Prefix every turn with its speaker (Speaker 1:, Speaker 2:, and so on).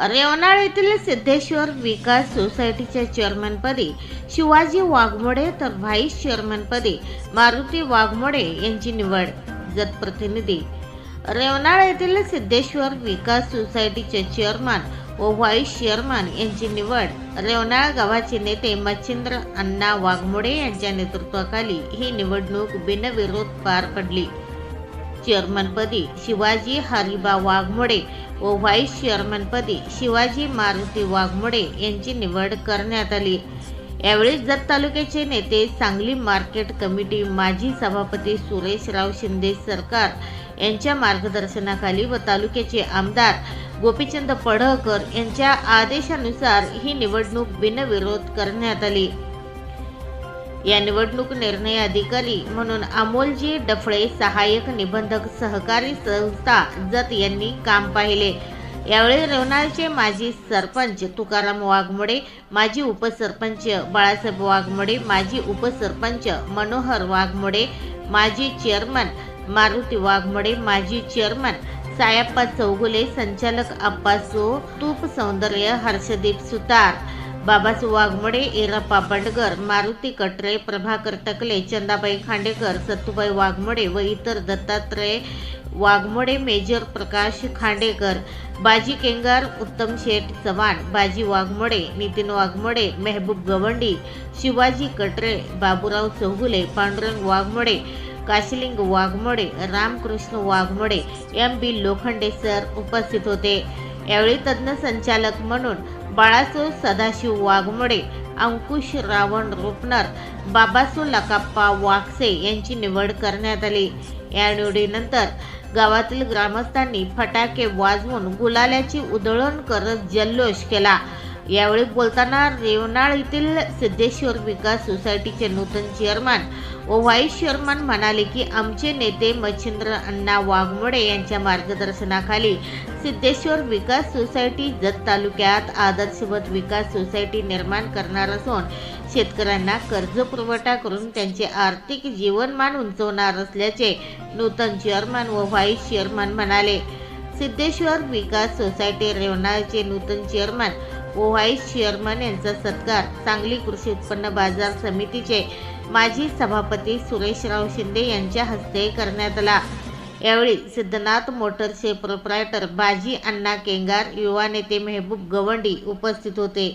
Speaker 1: रेवनाळ येथील सिद्धेश्वर विकास सोसायटीच्या चेअरमनपदी शिवाजी वाघमोडे तर व्हाईस चेअरमॅनपदी मारुती वाघमोडे यांची निवड जतप्रतिनिधी रेवनाळ येथील सिद्धेश्वर विकास सोसायटीचे चेअरमन व व्हाईस चेअरमन यांची निवड रेवनाळ गावाचे नेते मच्छिंद्र अण्णा वाघमोडे यांच्या नेतृत्वाखाली ही निवडणूक बिनविरोध पार पडली. चेअरमनपदी शिवाजी हरिबा वाघमोडे व व्हाईस चेअरमनपदी शिवाजी मारुती वाघमोडे यांची निवड करण्यात आली. यावेळी जत तालुक्याचे नेते सांगली मार्केट कमिटी माजी सभापती सुरेशराव शिंदे सरकार यांच्या मार्गदर्शनाखाली व तालुक्याचे आमदार गोपीचंद पडळकर यांच्या आदेशानुसार ही निवडणूक बिनविरोध करण्यात आली. या निवडणूक निर्णय अधिकारी म्हणून अमोलजी डफळे सहाय्यक निबंधक सहकारी संस्था जत यांनी काम पाहिले. यावेळी रेवणाळचे माजी सरपंच तुकाराम वाघमोडे माजी उपसरपंच बाळासाहेब वाघमोडे माजी उपसरपंच मनोहर वाघमोडे माजी चेअरमन मारुती वाघमोडे माजी चेअरमन सायाप्पा चौगुले संचालक अप्पासो तूप सौंदर्य हर्षदीप सुतार बाबासू वाघमोडे इरप्पा बंडगर मारुती कटरे प्रभाकर टकले चंदाबाई खांडेकर सत्तूबाई वाघमोडे व इतर Dattatray Waghmode major Prakash Khandekar Baji Kengar Uttam Sheth Chavan Baji Waghmode Nitin Waghmode Mehboob Gawandi Shivaji Katre Baburao Chougule Pandurang Waghmode Kashiling Waghmode Ramkrishna Waghmode M B Lokhande sir उपस्थित होते. यावेळी तज्ज्ञ संचालक म्हणून बाळासो सदाशिव वाघमोडे अंकुश रावण रुपनर बाबासो लकाप्पा वाघसे यांची निवड करण्यात आली. या निवडीनंतर गावातील ग्रामस्थांनी फटाके वाजवून गुलाल्याची उधळण करत जल्लोष केला. यावेळी बोलताना रेवनाळ येथील सिद्धेश्वर विकास सोसायटीचे नूतन चेअरमन व व्हाईस चेअरमन म्हणाले की आमचे नेते मच्छिंद्र अण्णा वाघमोडे यांच्या मार्गदर्शनाखाली सिद्धेश्वर विकास सोसायटी जत तालुक्यात आदर्शवत विकास सोसायटी निर्माण करणार असून शेतकऱ्यांना कर्ज पुरवठा करून त्यांचे आर्थिक जीवनमान उंचवणार असल्याचे नूतन चेअरमन व व्हाईस चेअरमन म्हणाले. सिद्धेश्वर विकास सोसायटी रेवणाचे नूतन चेअरमन व व्हाईस चेअरमन यांचा सत्कार सांगली कृषी उत्पन्न बाजार समितीचे माजी सभापती सुरेशराव शिंदे यांच्या हस्ते करण्यात आला. यावेळी सिद्धनाथ मोटरचे प्रोप्रायटर बाजी अण्णा केंगार युवा नेते मेहबूब गवंडी उपस्थित होते.